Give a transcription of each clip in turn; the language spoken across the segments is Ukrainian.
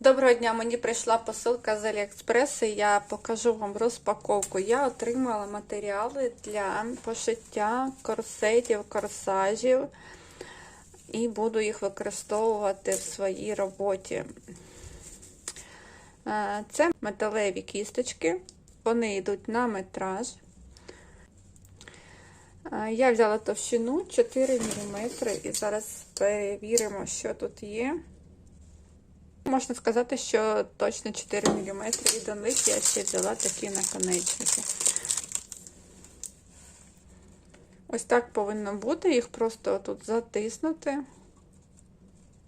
Доброго дня, мені прийшла посилка з Аліекспресу. Я покажу вам розпаковку. Я отримала матеріали для пошиття корсетів, корсажів і буду їх використовувати в своїй роботі. Е, Це металеві кісточки, вони йдуть на метраж. Е, Я взяла товщину 4 мм і зараз перевіримо, що тут є. Можна сказати, що точно 4 мм і до них я ще взяла такі наконечники. Ось так повинно бути, їх просто тут затиснути.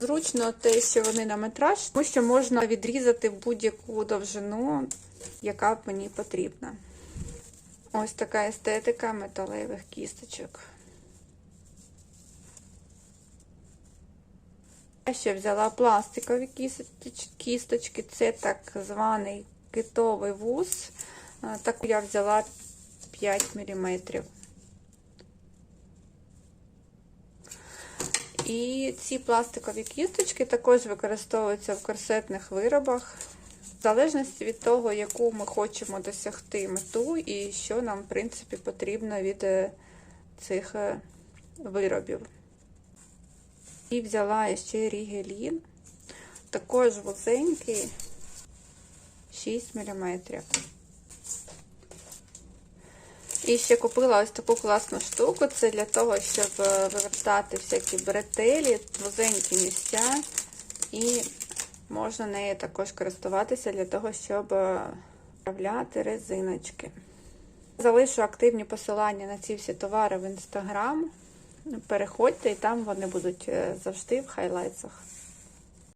Зручно те, що вони на метраж, тому що можна відрізати будь-яку довжину, яка мені потрібна. Ось така естетика металевих кісточок. Я ще взяла пластикові кісточки, це так званий китовий вуз. Таку я взяла 5 мм. І ці пластикові кісточки також використовуються в корсетних виробах, в залежності від того, яку ми хочемо досягти мету і що нам, в принципі, потрібно від цих виробів. І взяла ще рігелін, також вузенький 6 мм. І ще купила ось таку класну штуку. Це для того, щоб вивертати всякі бретелі, вузенькі місця, і можна нею також користуватися для того, щоб вправляти резиночки. Залишу активні посилання на ці всі товари в інстаграм. Переходьте, і там вони будуть завжди в хайлайтсах.